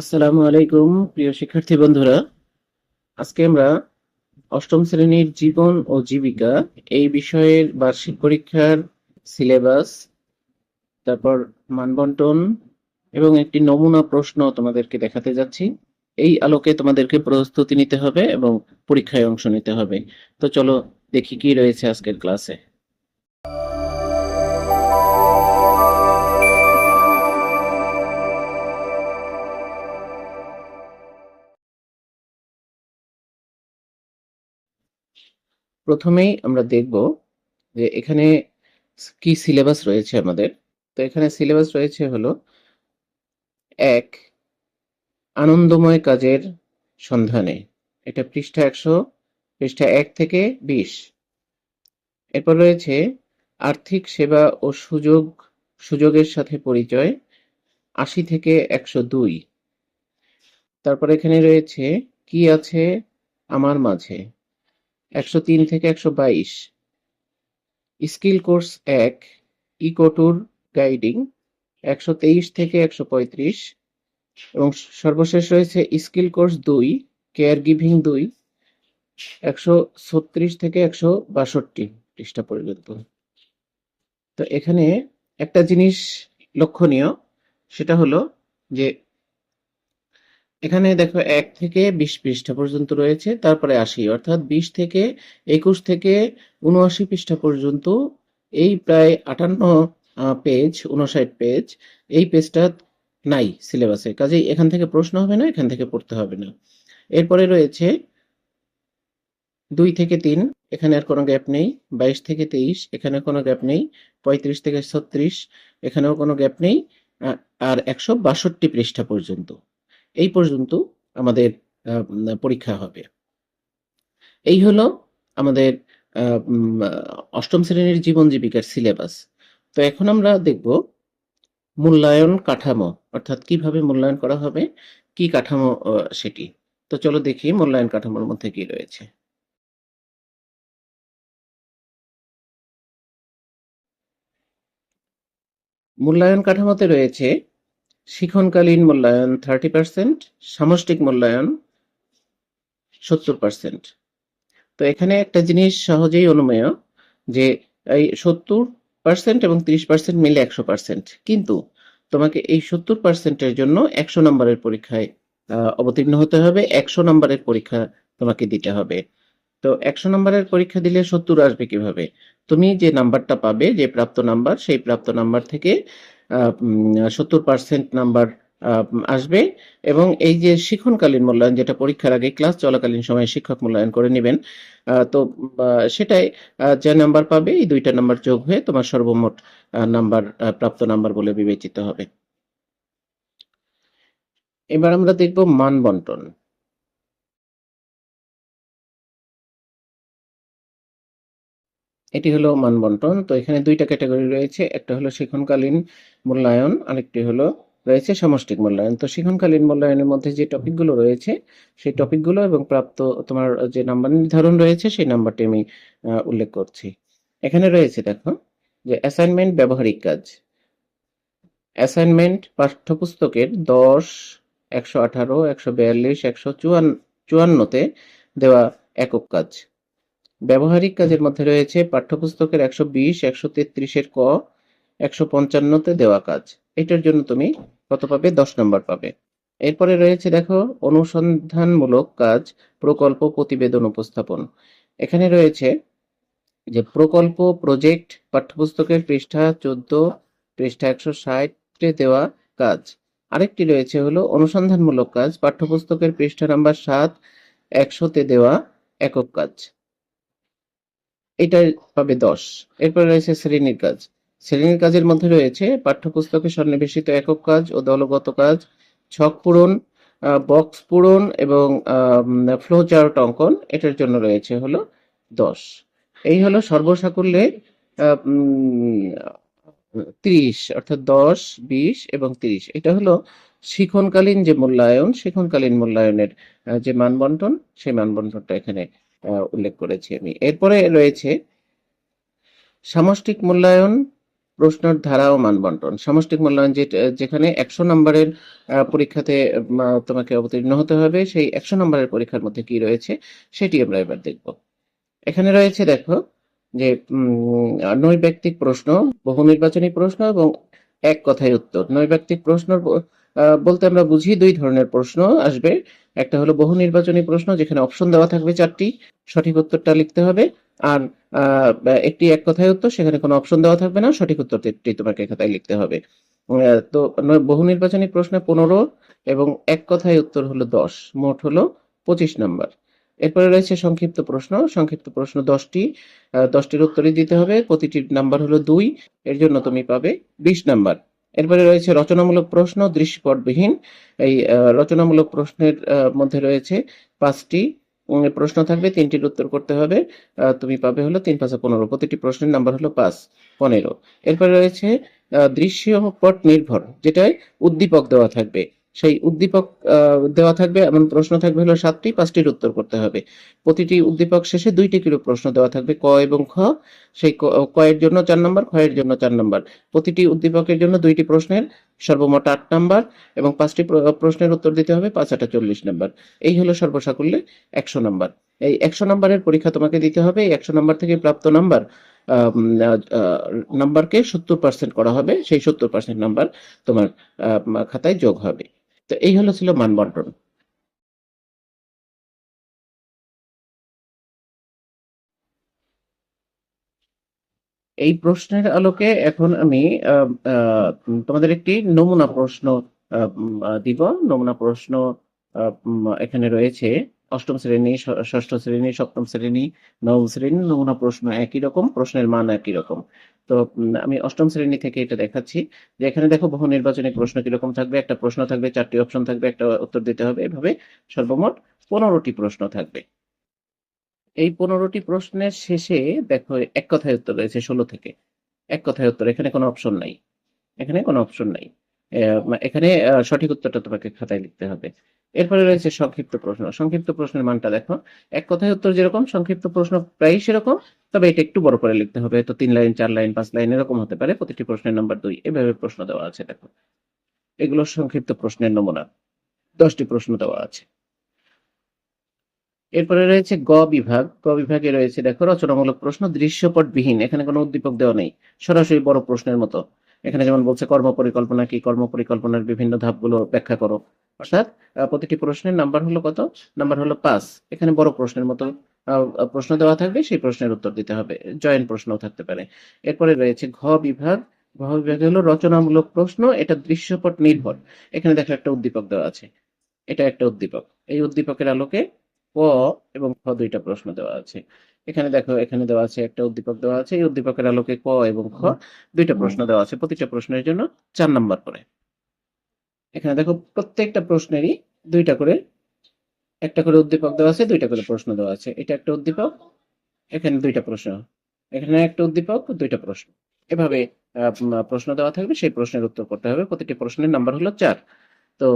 আসসালামু আলাইকুম, প্রিয় শিক্ষার্থী বন্ধুরা। আজকে আমরা অষ্টম শ্রেণির জীবন ও জীবিকা এই বিষয়ের বার্ষিক পরীক্ষার সিলেবাস, তারপর মানবন্টন এবং একটি নমুনা প্রশ্ন তোমাদেরকে দেখাতে যাচ্ছি। এই আলোকে তোমাদেরকে প্রস্তুতি নিতে হবে এবং পরীক্ষায় অংশ নিতে হবে। তো চলো দেখি কি রয়েছে আজকের ক্লাসে। প্রথমেই আমরা দেখব যে এখানে কি সিলেবাস রয়েছে আমাদের। তো এখানে সিলেবাস রয়েছে হলো এক, আনন্দময় কাজের সন্ধানে। এটা পৃষ্ঠা একশো, পৃষ্ঠা এক থেকে বিশ। এরপর রয়েছে আর্থিক সেবা ও সুযোগ, সুযোগের সাথে পরিচয় আশি থেকে একশো দুই। তারপর এখানে রয়েছে, কি আছে আমার মাঝে? একশো তিন থেকে একশো বাইশ। স্কিল কোর্স এক, ইকোটুর গাইডিং, একশো তেইশ থেকে একশো পঁয়ত্রিশ। এবং সর্বশেষ রয়েছে স্কিল কোর্স দুই, কেয়ার গিভিং দুই, একশো ছত্রিশ থেকে একশো বাষট্টি পৃষ্ঠা পর্যন্ত। তো এখানে একটা জিনিস লক্ষণীয়, সেটা হলো যে এখানে দেখো এক থেকে বিশ পৃষ্ঠা পর্যন্ত রয়েছে, তারপরে আশি, অর্থাৎ বিশ থেকে একুশ থেকে উনআশি পৃষ্ঠা পর্যন্ত এই প্রায় আটান্ন পেজ উনষাট পেজ এই পেজটা নাই সিলেবাসে কাজেই এখান থেকে প্রশ্ন হবে না, এখান থেকে পড়তে হবে না। এরপরে রয়েছে দুই থেকে তিন, এখানে আর কোনো গ্যাপ নেই। বাইশ থেকে তেইশ এখানে কোনো গ্যাপ নেই। পঁয়ত্রিশ থেকে ছত্রিশ, এখানেও কোনো গ্যাপ নেই। আর একশো বাষট্টি পৃষ্ঠা পর্যন্ত। এই পর্যন্ত আমাদের পরীক্ষা হবে। এই হলো আমাদের অষ্টম শ্রেণির জীবন জীবিকার সিলেবাস তো এখন আমরা দেখব মূল্যায়ন কাঠামো, অর্থাৎ কীভাবে মূল্যায়ন করা হবে, কি কাঠামো সেটি। তো চলো দেখি মূল্যায়ন কাঠামোর মধ্যে কি রয়েছে। মূল্যায়ন কাঠামোতে রয়েছে শিক্ষণকালীন মূল্যায়ন থার্টি পার্সেন্ট সামষ্টিক মূল্যায়ন সত্তর পার্সেন্ট তো এখানে একটা জিনিস সহজেই অনুমেয় যে এই সত্তর পার্সেন্ট এবং তিরিশ পার্সেন্ট মিলে একশো পার্সেন্ট কিন্তু তোমাকে এই সত্তর পার্সেন্টের জন্য একশো নম্বরের পরীক্ষায় অবতীর্ণ হতে হবে, একশো নম্বরের পরীক্ষা তোমাকে দিতে হবে। তো একশো নম্বরের পরীক্ষা দিলে সত্তর আসবে কীভাবে? তুমি যে নাম্বারটা পাবে, যে প্রাপ্ত নাম্বার, সেই প্রাপ্ত নাম্বার থেকে সত্তর পার্সেন্ট নাম্বার আসবে। এবং এই যে শিক্ষণকালীন মূল্যায়ন, যেটা পরীক্ষার আগে ক্লাস চলাকালীন সময়ে শিক্ষক মূল্যায়ন করে নেবেন তো সেটাই যে নাম্বার পাবে, এই দুইটা নাম্বার যোগ হয়ে তোমার সর্বমোট নাম্বার প্রাপ্ত নাম্বার বলে বিবেচিত হবে। এবার আমরা দেখব মান বন্টন। এটি হলো মান বন্টন তো এখানে দুইটা ক্যাটাগরি রয়েছে, একটা হলো শিক্ষণকালীন মূল্যায়ন, আরেকটি হলো রয়েছে সামষ্টিক মূল্যায়ন। তো শিক্ষণকালীন মূল্যায়নের মধ্যে যে টপিকগুলো রয়েছে, সেই টপিকগুলো এবং প্রাপ্ত তোমার যে নাম্বার নির্ধারণ রয়েছে, সেই নাম্বারটি আমি উল্লেখ করছি। এখানে রয়েছে দেখো যে অ্যাসাইনমেন্ট ব্যবহারিক কাজ। অ্যাসাইনমেন্ট পাঠ্যপুস্তকের দশ, একশো আঠারো, একশো বিয়াল্লিশ, একশো চুয়ান্ন চুয়ান্নতে দেওয়া একক কাজ। ব্যবহারিক কাজের মধ্যে রয়েছে পাঠ্যপুস্তকের একশো বিশ, একশো তেত্রিশের ক, একশো পঞ্চান্নতে দেওয়া কাজ। এটার জন্য তুমি কত পাবে? দশ নম্বর পাবে। এরপরে রয়েছে, দেখো, অনুসন্ধানমূলক কাজ, প্রকল্প প্রতিবেদন উপস্থাপন। এখানে রয়েছে যে প্রকল্প, প্রজেক্ট, পাঠ্যপুস্তকের পৃষ্ঠা চোদ্দ, পৃষ্ঠা একশো ষাটে দেওয়া কাজ। আরেকটি রয়েছে হলো অনুসন্ধানমূলক কাজ, পাঠ্যপুস্তকের পৃষ্ঠা নাম্বার সাত, একশোতে দেওয়া একক কাজ। এটা পাবে দশ। এরপর রয়েছে শ্রেণির কাজ। শ্রেণির কাজের মধ্যে রয়েছে পাঠ্যপুস্তকে সন্নিবেশিত একক কাজ ও দলগত কাজ, ছক পূরণ বক্স পূরণ এবং ফ্লো চার্ট অঙ্কন। এটার জন্য রয়েছে হলো দশ। এই হলো সর্বসাকুল্যে ত্রিশ, অর্থাৎ দশ, বিশ এবং তিরিশ। এটা হলো শিখনকালীন যে মূল্যায়ন, শিখনকালীন মূল্যায়নের যে মানবন্টন, সেই মানবন্টনটা এখানে উল্লেখ করেছি আমি। এরপরে রয়েছে সামষ্টিক মূল্যায়ন প্রশ্নের ধারা ও মানবন্টন। সামষ্টিক মূল্যায়ন যেখানে একশো নম্বরের পরীক্ষাতে তোমাকে অবতীর্ণ হতে হবে সেই একশো নম্বরের পরীক্ষার মধ্যে কি রয়েছে সেটি আমরা এবার দেখব। এখানে রয়েছে দেখো যে উম, নৈর্ব্যক্তিক প্রশ্ন বহু নির্বাচনী প্রশ্ন এবং এক কথায় উত্তর। নৈর্ব্যক্তিক প্রশ্ন বলতে আমরা বুঝি দুই ধরনের প্রশ্ন আসবে। একটা হলো বহু নির্বাচনী প্রশ্ন, যেখানে অপশন দেওয়া থাকবে চারটি। সঠিক উত্তরটা লিখতে হবে। আর একটি এক কথায় উত্তর, সেখানে কোনো অপশন দেওয়া থাকবে না। সঠিক উত্তরটি তোমাকে খাতায় লিখতে হবে। তো বহু নির্বাচনী প্রশ্নে পনেরো এবং এক কথায় উত্তর হলো দশ। মোট হলো পঁচিশ নাম্বার। এরপরে রয়েছে সংক্ষিপ্ত প্রশ্ন। সংক্ষিপ্ত প্রশ্ন দশটি। দশটির উত্তরই দিতে হবে। প্রতিটির নাম্বার হলো দুই। এর জন্য তুমি পাবে বিশ নাম্বার। এরপরে রয়েছে রচনামূলক প্রশ্ন দৃশ্যপটবিহীন এই রচনামূলক প্রশ্নের মধ্যে রয়েছে পাঁচটি প্রশ্ন থাকবে, তিনটির উত্তর করতে হবে। তুমি পাবে হলো তিন পাঁচে পনেরো, প্রতিটি প্রশ্নের নাম্বার হলো পাঁচ, পনেরো। এরপরে রয়েছে দৃশ্যপট নির্ভর, যেটায় উদ্দীপক দেওয়া থাকবে। সেই উদ্দীপক দেওয়া থাকবে এমন প্রশ্ন থাকবে হলো সাতটি, পাঁচটির উত্তর করতে হবে। প্রতিটি উদ্দীপক শেষে দুইটি করে প্রশ্ন দেওয়া থাকবে, ক এবং খ। সেই ক ক এর জন্য চার নম্বর খ এর জন্য চার নম্বর। প্রতিটি উদ্দীপকের জন্য দুইটি প্রশ্নের সর্বমোট আট নম্বর এবং পাঁচটি প্রশ্নের উত্তর দিতে হবে পাঁচ আটা চল্লিশ নম্বর। এই হলো সর্বসাকুল্যে একশো নম্বর। এই একশো নম্বরের পরীক্ষা তোমাকে দিতে হবে। এই একশো নম্বর থেকে প্রাপ্ত নাম্বার নাম্বারকে সত্তর পার্সেন্ট করা হবে। সেই সত্তর পার্সেন্ট নাম্বার তোমার খাতায় যোগ হবে। তো এই হলো ছিল মানবন্টন। এই প্রশ্নের আলোকে এখন আমি তোমাদের একটি নমুনা প্রশ্ন দিব। নমুনা প্রশ্ন এখানে রয়েছে অষ্টম শ্রেণি ষষ্ঠ শ্রেণি, সপ্তম শ্রেণি, নবম শ্রেণি, নমুনা প্রশ্ন একই রকম, প্রশ্নের মান একই রকম। তো আমি অষ্টম শ্রেণি থেকে এটা দেখাচ্ছি। যে এখানে দেখো বহু নির্বাচনী প্রশ্ন কীরকম থাকবে? একটা প্রশ্ন থাকবে, চারটি অপশন থাকবে, একটা উত্তর দিতে হবে। এভাবে সর্বমোট পনেরোটি প্রশ্ন থাকবে। এই পনেরোটি প্রশ্নের শেষে দেখো এক কথায় উত্তর রয়েছে ষোলো থেকে। এক কথায় উত্তর, এখানে কোনো অপশন নাই। এখানে কোনো অপশন নাই। এখানে সঠিক উত্তরটা তোমাকে খাতায় লিখতে হবে। এরপরে রয়েছে সংক্ষিপ্ত প্রশ্ন। সংক্ষিপ্ত প্রশ্নের মানটা দেখো। এক কথায় উত্তর যেরকম, সংক্ষিপ্ত প্রশ্ন প্রায় সেরকম, তবে এটা একটু বড় করে লিখতে হবে। তো তিন লাইন, চার লাইন, পাঁচ লাইন এরকম হতে পারে। প্রতিটি প্রশ্নের নাম্বার দুই। এভাবে প্রশ্ন দেওয়া আছে, দেখো। এগুলো সংক্ষিপ্ত প্রশ্নের নমুনা। দশটি প্রশ্ন দেওয়া আছে। এরপরে রয়েছে গ বিভাগ। গ বিভাগে রয়েছে, দেখো, রচনামূলক প্রশ্ন, দৃশ্যপটবিহীন। এখানে কোনো উদ্দীপক দেওয়া নেই। সরাসরি বড় প্রশ্নের মতো। এখানে যেমন বলছে কর্ম পরিকল্পনা কি কর্ম পরিকল্পনার বিভিন্ন ধাপগুলো ব্যাখ্যা করো। অর্থাৎ প্রতিটি প্রশ্নের নাম্বার হলো কত? নাম্বার হলো পাঁচ। এখানে বড় প্রশ্নের মতো প্রশ্ন দেওয়া থাকবে, সেই প্রশ্নের উত্তর দিতে হবে। জয়েন্ট প্রশ্নও থাকতে পারে। এরপরে রয়েছে ঘ বিভাগ। ঘ বিভাগে হলো রচনামূলক প্রশ্ন, এটা দৃশ্যপট নির্ভর। এখানে দেখো একটা উদ্দীপক দেওয়া আছে। এটা একটা উদ্দীপক। এই উদ্দীপকের আলোকে ক এবং খ দুইটা প্রশ্ন দেওয়া আছে। এখানে দেখো এখানে দেওয়া আছে একটা উদ্দীপক দেওয়া আছে এই উদ্দীপকের আলোকে ক এবং খ দুইটা প্রশ্ন দেওয়া আছে। প্রতিটা প্রশ্নের জন্য চার নাম্বার করে। এখানে দেখো প্রত্যেকটা প্রশ্নেরই দুইটা করে একটা করে উদ্দীপক দেওয়া আছে দুইটা করে প্রশ্ন দেওয়া আছে। এটা একটা উদ্দীপক এখানে দুইটা প্রশ্ন। এখানে একটা উদ্দীপক দুইটা প্রশ্ন। এভাবে আহ, প্রশ্ন দেওয়া থাকবে সেই প্রশ্নের উত্তর করতে হবে। প্রতিটি প্রশ্নের নাম্বার হলো চার। তো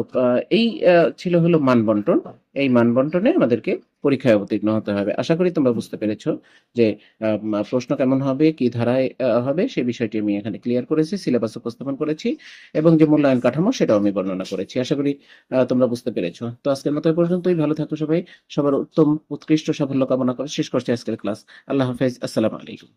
এই ছিল হলো মানবন্টন। এই মানবন্টনে আমাদেরকে পরীক্ষায় অবতীর্ণ হতে হবে। আশা করি তোমরা বুঝতে পেরেছ যে প্রশ্ন কেমন হবে, কি ধারায় হবে সেই বিষয়টি আমি এখানে ক্লিয়ার করেছি সিলেবাস উপস্থাপন করেছি এবং যে মূল্যায়ন কাঠামো, সেটাও আমি বর্ণনা করেছি। আশা করি তোমরা বুঝতে পেরেছ। তো আজকের মতো পর্যন্তই। ভালো থাকো সবাই। সবার উত্তম, উৎকৃষ্ট সাফল্য কামনা করে শেষ করছি আজকের ক্লাস। আল্লাহ হাফেজ। আসসালামু আলাইকুম।